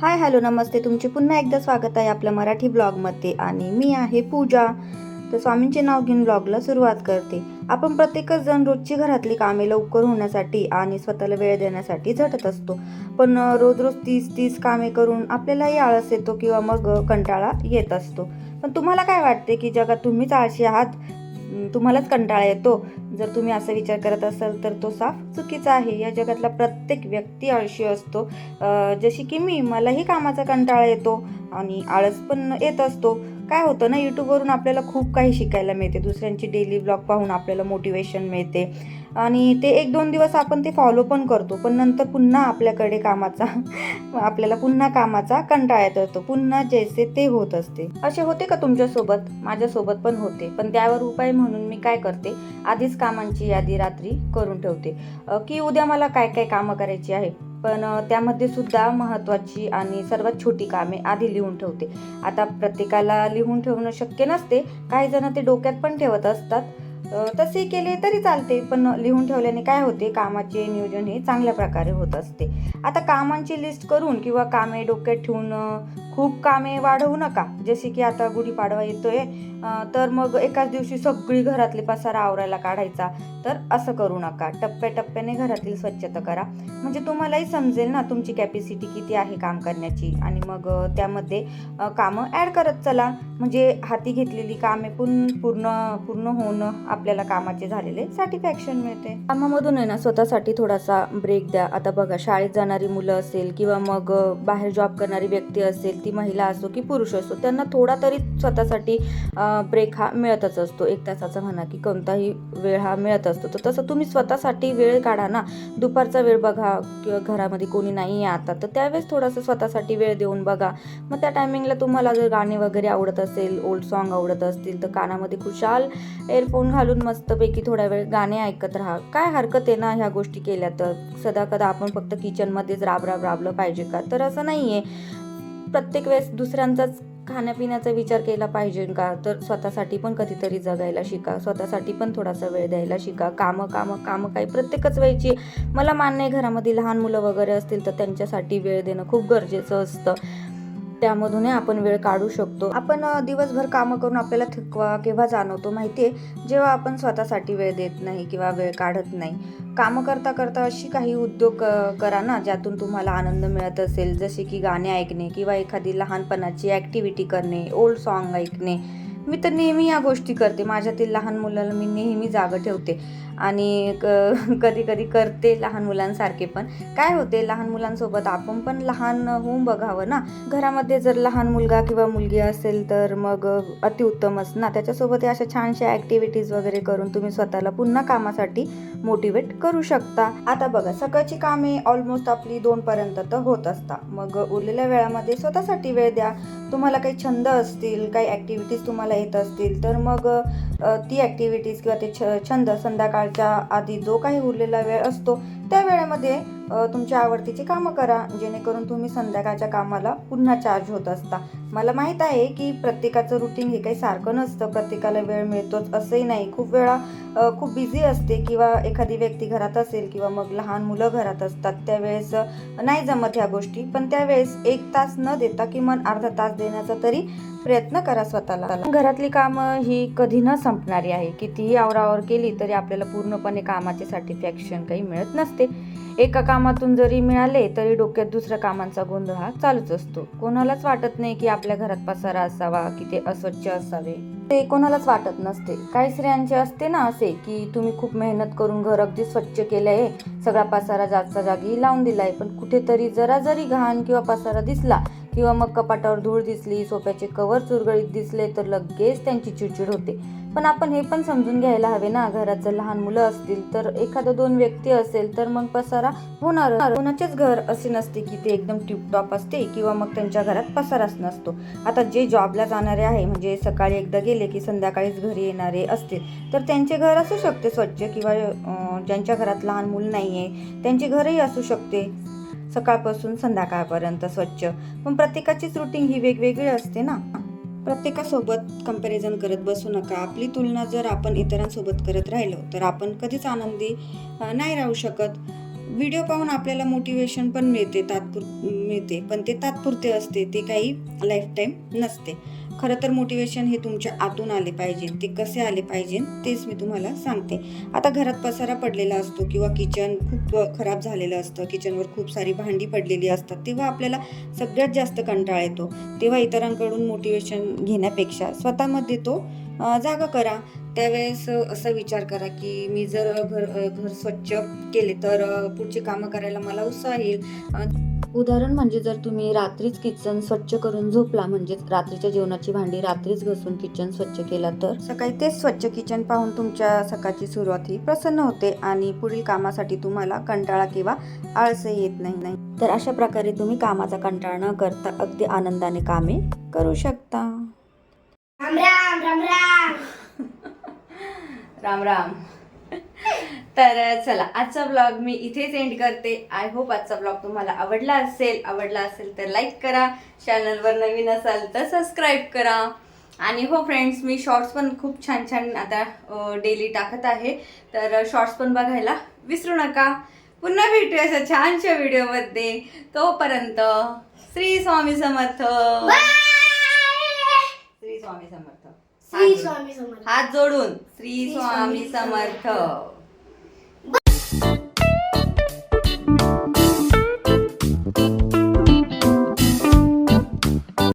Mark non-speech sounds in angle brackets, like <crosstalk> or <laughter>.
Hi hello नमस्ते. तुमचे पुन्हा एकदा स्वागत आहे आपल्या मराठी ब्लॉगमध्ये आणि मी आहे पूजा. तर स्वामींचे नाव घेऊन ब्लॉगला सुरुवात करते. आपण प्रत्येकच जण रोजची घरातली कामे लवकर होण्यासाठी आणि स्वतःला वेळ देण्यासाठी झटत असतो. पण रोज रोज तीस तीस कामे करून आपल्यालाही आळस येतो किंवा मग कंटाळा येत असतो. पण तुम्हाला काय वाटते की जगात तुम्हीच आळशी आहात? तुम्हालाच कंटाळा येतो. जर तुम्ही असा विचार करत असाल तर तो साफ चुकीचा आहे. या जगातला प्रत्येक व्यक्ती आळशी असतो. जशी की मी मलाही कामाचा कंटाळा येतो आणि आळस पण येत असतो. काय होतं ना यूट्यूबवरून आपल्याला खूप काही शिकायला मिळते. दुसऱ्यांची डेली ब्लॉग पाहून आपल्याला मोटिवेशन मिळते. आणि ते एक दोन दिवस आपण ते फॉलो पण करतो पण नंतर पुन्हा आपल्याकडे कामाचा आपल्याला पुन्हा कामाचा कंटाळा येत. असतो पुन्हा जैसे ते होत असते. असे होते का तुमच्यासोबत? माझ्यासोबत पण होते. पण त्यावर उपाय म्हणून मी काय करते? आधीच कामांची यादी रात्री करून ठेवते. की उद्या मला काय काय कामं करायची आहे? पण त्यामध्ये सुद्धा महत्त्वाची आणि सर्वात छोटी कामे आधी लिहून ठेवते. आता प्रत्येकाला लिहून ठेवणं शक्य नसते. काही जण ते डोक्यात पण ठेवत असतात. तसे केले तरी चालते पण लिहून ठेवल्याने काय होते कामाचे नियोजन हे चांगल्या प्रकारे होत असते. आता कामांची लिस्ट करून किंवा कामे डोक्यात ठेवून खूप कामे वाढवू नका. जसे की आता गुढीपाडवा येतोय तर मग एकाच दिवशी सगळी घरातले पसारा आवरायला काढायचा. तर असं करू नका. टप्प्याटप्प्याने घरातील स्वच्छता करा. म्हणजे तुम्हालाही समजेल ना तुमची कॅपॅसिटी किती आहे काम करण्याची. आणि मग त्यामध्ये कामं ॲड करत चला. म्हणजे हाती घेतलेली कामे पण पूर्ण पूर्ण होणं आपल्याला कामाचे झालेले सॅटिस्फॅक्शन मिळते. कामामधून आहे ना स्वतःसाठी थोडासा ब्रेक द्या. आता बघा शाळेत जाणारी मुलं असेल किंवा मग बाहेर जॉब करणारी व्यक्ती असेल ती महिला असो की पुरुष असो त्यांना थोडा तरी स्वतःसाठी ब्रेक हा मिळतच असतो. एक तासाचा म्हणा की कोणताही वेळ हा मिळत असतो. तर तसं तुम्ही स्वतःसाठी वेळ काढा ना. दुपारचा वेळ बघा किंवा घरामध्ये कोणी नाही आहे आता तर त्यावेळेस थोडासा स्वतःसाठी वेळ देऊन बघा. मग त्या टायमिंगला तुम्हाला जर गाणे वगैरे आवडत असेल ओल्ड सॉन्ग आवडत असतील तर कानामध्ये खुशाल एअरफोन घालून मस्तपैकी थोडा वेळ गाणे ऐकत राहा. काय हरकत आहे ना ह्या गोष्टी केल्या तर? सदा कदा आपण फक्त किचनमध्येच राब राब राबलं पाहिजे का? तर असं नाही आहे प्रत्येक वेळेस दुसऱ्यांचाच खाण्यापिण्याचा विचार केला पाहिजे का? तर स्वतःसाठी पण कधीतरी जगायला शिका. स्वतःसाठी पण थोडासा वेळ द्यायला शिका. कामं कामं कामं काही प्रत्येकच वेळची. मला मान्य आहे घरामध्ये लहान मुलं वगैरे असतील तर त्यांच्यासाठी वेळ देणं खूप गरजेचं असतं. त्यामधूनही आपण वेळ काढू शकतो. आपण दिवसभर कामं करून आपल्याला थकवा केव्हा जाणवतो माहिती आहे जेव्हा आपण स्वतःसाठी वेळ देत नाही किंवा वेळ काढत नाही. कामं करता करता अशी काही उद्योग करा ना ज्यातून तुम्हाला आनंद मिळत असेल. जसे की गाणे ऐकणे किंवा एखादी लहानपणाची ॲक्टिव्हिटी करणे ओल्ड सॉन्ग ऐकणे. मी तर नेहमी या गोष्टी करते. माझ्यातील लहान मुलाला मी नेहमी जागं ठेवते. आणि कधी कधी करते लहान मुलांसारखे पण. काय होते लहान मुलांसोबत आपण पण लहान होऊन बघावं ना. घरामध्ये जर लहान मुलगा किंवा मुलगी असेल तर मग अतिउत्तमच ना त्याच्यासोबत अशा छानशा ॲक्टिव्हिटीज वगैरे करून तुम्ही स्वतःला पुन्हा कामासाठी मोटिवेट करू शकता. आता बघा सकाळची कामे ऑलमोस्ट आपली दोनपर्यंत तर होत असतात. मग उरलेल्या वेळामध्ये स्वतःसाठी वेळ द्या. तुम्हाला काही छंद असतील काही ॲक्टिव्हिटीज तुम्हाला येत असतील. तर मग ती ॲक्टिव्हिटीज किंवा ते छ छंद संध्याकाळच्या आधी जो काही उरलेला वेळ असतो त्या वेळेमध्ये तुमच्या आवडतीची कामं करा जेणेकरून तुम्ही संध्याकाळच्या कामाला पुन्हा चार्ज होत असता. मला माहीत आहे की प्रत्येकाचं रुटीन हे काही सारखं नसतं प्रत्येकाला वेळ मिळतोच असंही नाही. खूप वेळा खूप बिझी असते किंवा एखादी व्यक्ती घरात असेल किंवा मग लहान मुलं घरात असतात त्यावेळेस नाही जमत ह्या गोष्टी. पण त्यावेळेस एक तास न देता किमान अर्धा तास देण्याचा तरी प्रयत्न करा स्वतःला. घरातली कामं ही कधी न संपणारी आहे. कितीही आवरावर केली तरी आपल्याला पूर्णपणे कामाचे सॅटिस्फॅक्शन काही मिळत नसते. एका कामातून जरी मिळाले तरी डोक्यात दुसऱ्या कामांचा गोंधळ हा चालूच असतो. कोणालाच वाटत नाही की आपल्या घरात पसारा असावा की ते अस्वच्छ असावे. ते कोणालाच वाटत नसते. काही स्त्रियांचे असते ना असे की तुम्ही खूप मेहनत करून घर अगदी स्वच्छ केलं आहे सगळा पसारा जागचा जागी लावून दिलाय पण कुठेतरी जरा जरी घाण किंवा पसारा दिसला किंवा मग कपाटावर धूळ दिसली सोफ्याचे कवर चुरगळीत दिसले तर लगेच त्यांची चिडचिड होते. पण आपण हे पण समजून घ्यायला हवे ना घरात जर लहान मुलं असतील तर एखादं दोन व्यक्ती असेल तर मग पसारा होणार कोणाचेच घर असे नसते की ते एकदम टिपटॉप असते किंवा मग त्यांच्या घरात पसाराच नसतो. आता जे जॉबला जाणारे आहे म्हणजे सकाळी एकदा गेले की संध्याकाळीच घरी येणारे असतील तर त्यांचे घर असू शकते स्वच्छ किंवा ज्यांच्या घरात लहान मूल नाही आहे त्यांचे घरही असू शकते. सकाळपासून संध्याकाळपर्यंत स्वच्छ. पण प्रत्येकाचीच रुटीन ही वेगवेगळी असते ना? प्रत्येकासोबत कंपॅरिझन करत बसू नका. आपली तुलना जर आपण इतरांसोबत करत राहिलो तर आपण कधीच आनंदी नाही राहू शकत. व्हिडिओ पाहून आपल्याला मोटिवेशन पण मिळते तात्पुर मिळते. पण ते तात्पुरते असते ते काही लाईफ टाईम नसते. खरं तर मोटिवेशन हे तुमच्या आतून आले पाहिजे. ते कसे आले पाहिजे तेच मी तुम्हाला सांगते. आता घरात पसारा पडलेला असतो किंवा किचन खूप खराब झालेलं असतं किचनवर खूप सारी भांडी पडलेली असतात तेव्हा आपल्याला सगळ्यात जास्त कंटाळा येतो. तेव्हा इतरांकडून मोटिवेशन घेण्यापेक्षा स्वतःमध्ये तो जागा करा. त्यावेळेस असा विचार करा की मी जर घर घर स्वच्छ केले तर पुढची कामं करायला मला उत्साह येईल. उदाहरण म्हणजे जर तुम्ही रात्रीच किचन स्वच्छ करून झोपला म्हणजेच रात्रीच्या जेवणाची भांडी रात्रीच घासून किचन स्वच्छ केला तर? सकाळी तेच स्वच्छ किचन पाहून तुमच्या सकाळची सुरुवात ही प्रसन्न होते आणि पुढील कामासाठी तुम्हाला कंटाळा किंवा आळसही येत नाही नाही. तर अशा प्रकारे तुम्ही कामाचा कंटाळा न करता अगदी आनंदाने कामे करू शकता. राम राम राम राम. <laughs> राम राम. तर चला आजचा ब्लॉग मी इथेच एंड करते. आय होप आजचा ब्लॉग तुम्हाला आवडला असेल. आवडला असेल तर लाईक करा. चॅनलवर नवीन असाल तर सबस्क्राईब करा. आणि हो फ्रेंड्स मी शॉर्ट्स पण खूप छान छान आता डेली टाकत आहे. तर शॉर्ट्स पण बघायला विसरू नका. पुन्हा भेटूया अशा छानशा व्हिडिओमध्ये तोपर्यंत श्री स्वामी समर्थ. श्री स्वामी समर्थ. श्री स्वामी समर्थ. हात जोडून श्री स्वामी समर्थ.